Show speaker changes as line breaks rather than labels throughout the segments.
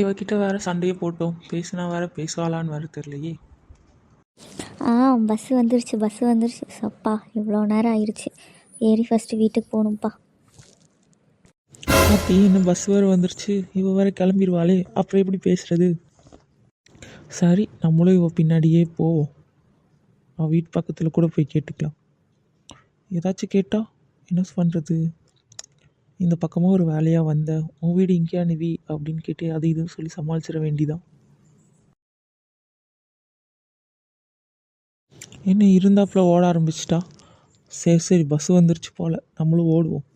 இவகிட்ட வேற சண்டையை போட்டோம். பேசினா வேற பேசுவாளான்னு வேற தெரியலையே.
ஆ பஸ்ஸு வந்துருச்சு பஸ்ஸு வந்துருச்சு. சப்பா இவ்வளோ நேரம் ஆயிடுச்சு ஏறி ஃபஸ்ட்டு வீட்டுக்கு போகணும்ப்பா
அப்படி என்ன பஸ் வேற வந்துருச்சு? இவ வேற கிளம்பிடுவாளே அப்புறம் எப்படி பேசுறது? சரி நம்மளும் இவ பின்னாடியே போவோம். அவள் வீட்டு பக்கத்தில் கூட போய் கேட்டுக்கலாம். ஏதாச்சும் கேட்டா என்ன பண்ணுறது இந்த பக்கமாக ஒரு வேலையாக வந்த உன் வீடு இங்கேயா நிவி? அப்படின்னு கேட்டு அது இதுன்னு சொல்லி சமாளிச்சிட வேண்டிதான். என்ன இருந்தாப்புல ஓட ஆரம்பிச்சிட்டா? சரி சரி பஸ் வந்துருச்சு போல. நம்மளும் ஓடுவோம்.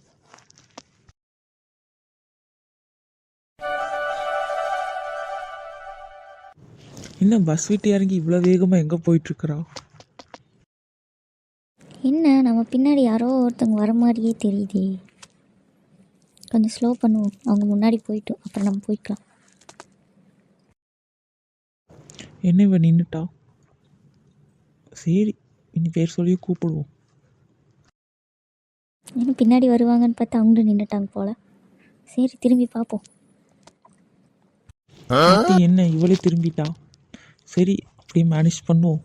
என்ன பஸ் விட்டு இறங்கி இவ்வளோ வேகமாக எங்கே போயிட்டுருக்குறா?
என்ன நம்ம பின்னாடி யாரோ ஒருத்தவங்க வர மாதிரியே தெரியுதே. கொஞ்சம் ஸ்லோ பண்ணுவோம். அவங்க முன்னாடி போயிட்டோம். அப்புறம் நம்ம போய்க்கலாம்.
என்ன இவ நின்றுட்டா சரி இனி பேர் சொல்லி கூப்பிடுவோம்.
ஏன்னா பின்னாடி வருவாங்கன்னு பார்த்தா அவங்களும் நின்றுட்டாங்க போல். சரி திரும்பி பார்ப்போம்.
என்ன? இவளே திரும்பிட்டா? சரி அப்படியே மேனேஜ் பண்ணுவோம்.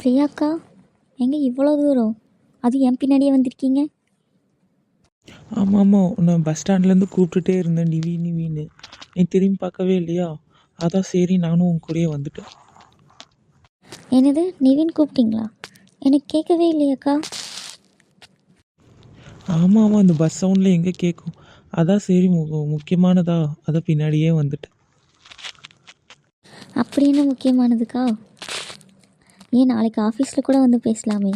பிரியாக்கா எங்கே இவ்வளோ தூரம்? அது என் பின்னாடியே வந்திருக்கீங்க?
ஆமாம் ஆமாம் உன்னை பஸ் ஸ்டாண்ட்லேருந்து கூப்பிட்டுட்டே இருந்தேன் நிவி நிவின்னு. நீ திரும்பி பார்க்கவே இல்லையா? அதான் சரி நானும் உன் கூடயே வந்துட்டேன்.
என்னது? நிவின் கூப்பிட்டீங்களா? எனக்கு கேட்கவே இல்லையாக்கா?
ஆமாம் ஆமாம் இந்த பஸ் சவுண்டில் எங்கே கேட்கும் அதான் சரி மு முக்கியமானதா? அதான் பின்னாடியே வந்துட்டேன்.
அப்படி என்ன முக்கியமானதுக்கா? ஏன் நாளைக்கு ஆஃபீஸில் கூட வந்து பேசலாமே?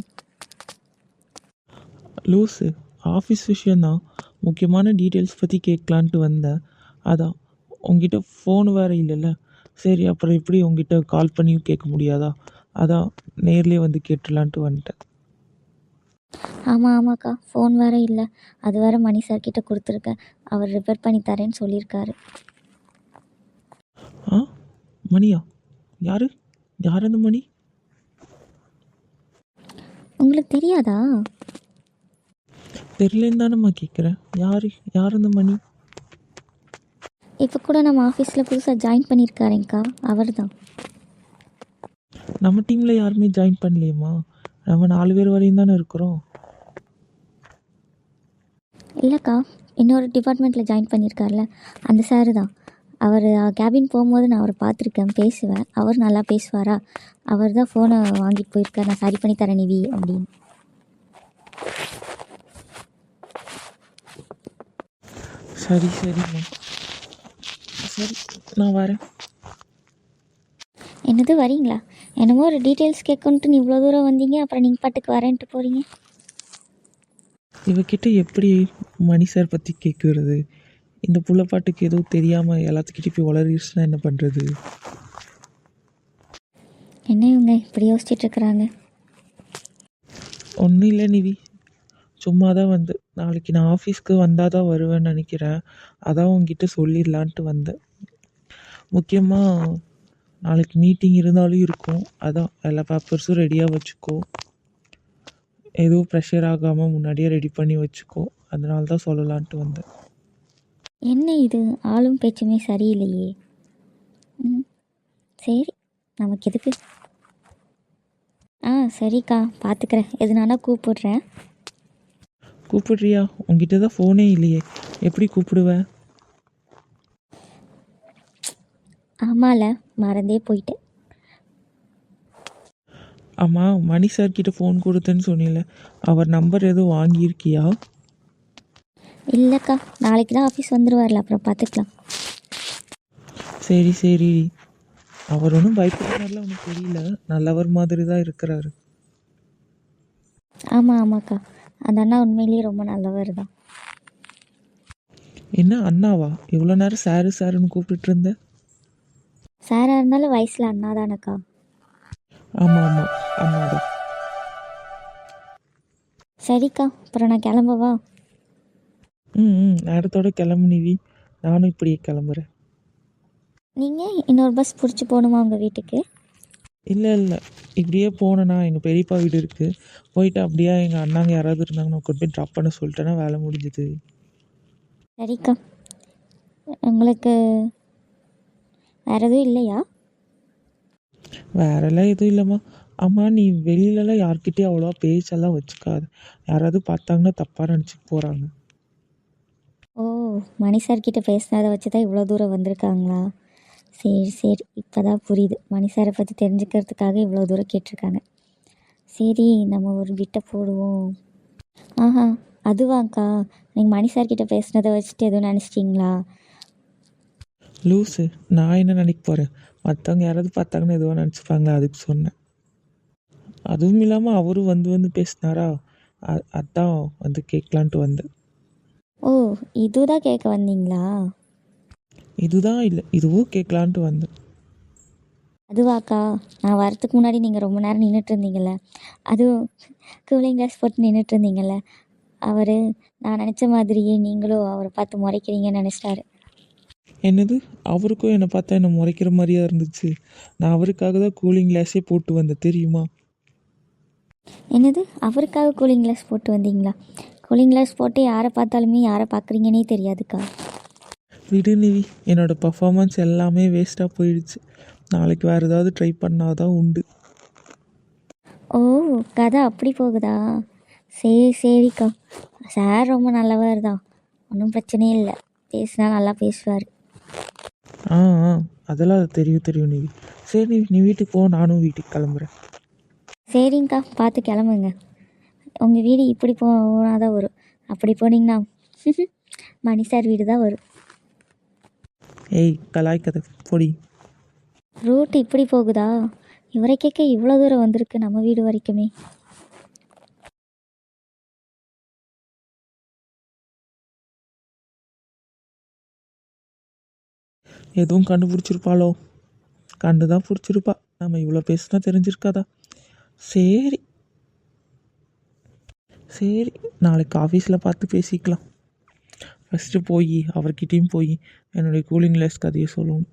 லூஸு ஆஃபீஸ் விஷயந்தான் முக்கியமான டீட்டெயில்ஸ் பற்றி கேட்கலான்ட்டு வந்தேன் அதான் உங்ககிட்ட ஃபோன் வேறு இல்லைல்ல. சரி அப்புறம் எப்படி உங்ககிட்ட கால் பண்ணியும் கேட்க முடியாதா? அதான் நேர்லேயே வந்து கேட்டுடலான்ட்டு வந்துட்டேன்.
ஆமாம் ஆமாக்கா ஃபோன் வேறு இல்லை. அது வேறு மணி சார் கிட்ட கொடுத்துருக்கேன் அவர் ரிப்பேர் பண்ணி தரேன்னு சொல்லியிருக்காரு.
ஆ மணியா? யார்? யார் அந்த மணி?
உங்களுக்கு தெரியாதா?
தெரியலேன்னு தானேம்மா கேட்குறேன் யார் யார் அந்த மணி?
இப்போ கூட நம்ம ஆஃபீஸில் புதுசாக ஜாயின் பண்ணியிருக்காரேங்க்கா அவர் தான்
நம்ம டீமில் யாருமே ஜாயின் பண்ணலையேம்மா? நம்ம நாலு பேர் வரையும் தானே இருக்கிறோம்.
இல்லைக்கா இன்னொரு டிபார்ட்மெண்ட்டில் ஜாயின் பண்ணியிருக்கார்ல அந்த சாரு தான். அவர் கேபின் போகும்போது நான் அவரை பார்த்துருக்கேன் பேசுவேன். அவர் நல்லா பேசுவாரா? அவர் தான் ஃபோனை வாங்கிட்டு போயிருக்கார். நான் சரி பண்ணி தரேன் நிவி அப்படின்னு.
சரி சரிம்மா சரி நான் வரேன்.
என்னது வரீங்களா? என்னமோ ஒரு டீட்டெயில்ஸ் கேட்கணுன்ட்டு நீ இவ்வளோ தூரம் வந்தீங்க அப்புறம் நீங்கள் பாட்டுக்கு வரேன்ட்டு போகிறீங்க
இவகிட்ட எப்படி மணி சார் பற்றி கேட்குறது இந்த புள்ள பாட்டுக்கு எதுவும் தெரியாமல் எல்லாத்துக்கிட்டே போய் உளறிடுச்சுன்னா என்ன பண்ணுறது
என்ன இவங்க இப்படி யோசிச்சுட்டு இருக்கிறாங்க?
ஒன்றும் இல்லை நிவி. சும்மா தான் வந்து. நாளைக்கு நான் ஆஃபீஸ்க்கு வந்தால் தான் வருவேன்னு நினைக்கிறேன். அதான் உங்ககிட்ட சொல்லிடலான்ட்டு வந்தேன். முக்கியமாக நாளைக்கு மீட்டிங் இருந்தாலும் இருக்கும். அதான் எல்லா பேப்பர்ஸும் ரெடியாக வச்சுக்கோ. எதுவும் ப்ரெஷர் ஆகாமல் முன்னாடியே ரெடி பண்ணி வச்சுக்கோ. அதனால தான் சொல்லலான்ட்டு வந்தேன்.
என்ன இது? ஆளும் பேச்சுமே சரியில்லையே. ம் சரி நமக்கு எதுக்கு? ஆ சரிக்கா பார்த்துக்கிறேன் எதுனாலும் கூப்பிடுறேன்.
கூப்பிடுறியா? உங்ககிட்ட தான் ஃபோனே இல்லையே. எப்படி கூப்பிடுவேன்
ஆமால மறந்தே போயிட்டேன்.
ஆமாம் மணி சார் கிட்ட ஃபோன் கொடுத்தேன்னு சொன்னீல. அவர் நம்பர் எதுவும் வாங்கியிருக்கியா?
இல்லைக்கா நாளைக்கு தான் ஆஃபீஸ் வந்துடுவார்ல அப்புறம் பார்த்துக்கலாம்
சரி சரி. அவர் ஒன்றும் பயப்படுற மாதிரிலாம் ஒன்றும் தெரியல. நல்லவர் மாதிரி தான் இருக்கிறாரு.
ஆமாம் ஆமாக்கா. அந்த அண்ணா உண்மையிலேயே ரொம்ப நல்லவர் தான்.
என்ன அண்ணாவா? இவ்வளோ நேரம் சாரு சாருன்னு கூப்பிட்டு இருந்த?
சாராக இருந்தாலும் வயசில் அண்ணா தானக்கா?
ஆமாம் ஆமாம் அண்ணாதான்
சரிக்கா அப்புறம் நான் கிளம்பவா?
ம் ம். நேரத்தோட கிளம்பு நிவி. நானும் இப்படியே கிளம்புறேன்.
நீங்கள் இன்னொரு பஸ் பிடிச்சி போகணுமா உங்கள் வீட்டுக்கு?
இல்லை இல்லை. இப்படியே போனேன்னா எங்கள் பெரியப்பா வீடு இருக்குது போயிட்டு அப்படியே எங்கள் அண்ணாங்க யாராவது இருந்தாங்கன்னா கொண்டு போய் ட்ராப் பண்ண சொல்லிட்டேன்னா வேலை முடிஞ்சுது.
சரிக்கா. உங்களுக்கு வேறு எதுவும் இல்லையா?
வேறெல்லாம் எதுவும் இல்லைம்மா. அம்மா நீ வெளியிலலாம் யார்கிட்டயும் அவ்வளோவா பேச்செல்லாம் வச்சுக்காத. யாராவது பார்த்தாங்கன்னா தப்பாக நினச்சிட்டு போகிறாங்க
ஓ மணி சார்கிட்ட பேசினதை வச்சு தான் இவ்வளோ தூரம் வந்திருக்காங்களா? சரி சரி. இப்போ தான் புரியுது. மணி சாரை பற்றி தெரிஞ்சுக்கிறதுக்காக இவ்வளோ தூரம் கேட்டிருக்காங்க. சரி நம்ம ஒரு விட்டை போடுவோம். ஆஹா அதுவாக்கா? நீங்கள் மணி சார்கிட்ட பேசினதை வச்சுட்டு எதுவும் நினச்சிட்டிங்களா?
லூஸு நான் என்ன நினைக்க போகிறேன் மற்றவங்க யாராவது பார்த்தாங்கன்னா எதுவாக நினச்சிப்பாங்களா? அதுக்கு சொன்னேன். அதுவும் இல்லாமல் அவரும் வந்து வந்து பேசினாரா? அதான் வந்து கேட்கலான்ட்டு வந்தேன்.
ஓ இதுதான் கேட்க வந்தீங்களா?
இதுதான் இல்லை இதுவும் கேட்கலான்ட்டு வந்தேன்.
அதுவாக்கா நான் வரத்துக்கு முன்னாடி நீங்கள் ரொம்ப நேரம் நின்றுட்டு இருந்தீங்கல்ல அதுவும் கூலிங் கிளாஸ் போட்டு நின்றுட்டு இருந்தீங்கல்ல அவர் நான் நினச்ச மாதிரியே நீங்களும் அவரை பார்த்து முறைக்கிறீங்கன்னு நினச்சிட்டாரு.
என்னது? அவருக்கும் என்னை பார்த்தா என்னை முறைக்கிற மாதிரியா இருந்துச்சு. நான் அவருக்காக தான் கூலிங் கிளாஸே போட்டு வந்தேன் தெரியுமா?
என்னது? அவருக்காக கூலிங் கிளாஸ் போட்டு வந்தீங்களா? கூலிங் கிளாஸ் போட்டு யாரை பார்த்தாலுமே யாரை பார்க்குறீங்கன்னே தெரியாதுக்கா.
விடு நிவி என்னோட பர்ஃபார்மன்ஸ் எல்லாமே வேஸ்ட்டாக போயிடுச்சு. நாளைக்கு வேறு ஏதாவது ட்ரை பண்ணாதான் உண்டு.
ஓ கதை அப்படி போகுதா? சரி சரிக்கா. சார் ரொம்ப நல்லவர் தான். ஒன்றும் பிரச்சனையே இல்லை. பேசினா நல்லா பேசுவார்.
ஆ ஆ. அதெல்லாம் அது தெரியும் தெரியும் நிவி சரி நிவி நீ வீட்டுக்கு போ. நானும் வீட்டுக்கு கிளம்புறேன்.
சரிங்கக்கா பார்த்து கிளம்புங்க. உங்கள் வீடு இப்படி போனால் தான் வரும். அப்படி போனீங்கன்னா மணி சார் வீடு தான் வரும்.
ஏய் கலாய்க்கதை பொடி.
ரூட் இப்படி போகுதா? இவரை கேட்க இவ்வளோ தூரம் வந்திருக்கு நம்ம வீடு வரைக்குமே.
எதுவும் கண்டுபிடிச்சிருப்பாளோ கண்டு தான் பிடிச்சிருப்பா. நம்ம இவ்வளோ பேசினா தெரிஞ்சிருக்காதா? சரி. சரி நாளைக்கு ஆஃபீஸில் பார்த்து பேசிக்கலாம். ஃபஸ்ட்டு போய் அவர்கிட்டயும் போய் என்னுடைய கூலிங் கிளாஸ் கதையை சொல்லணும்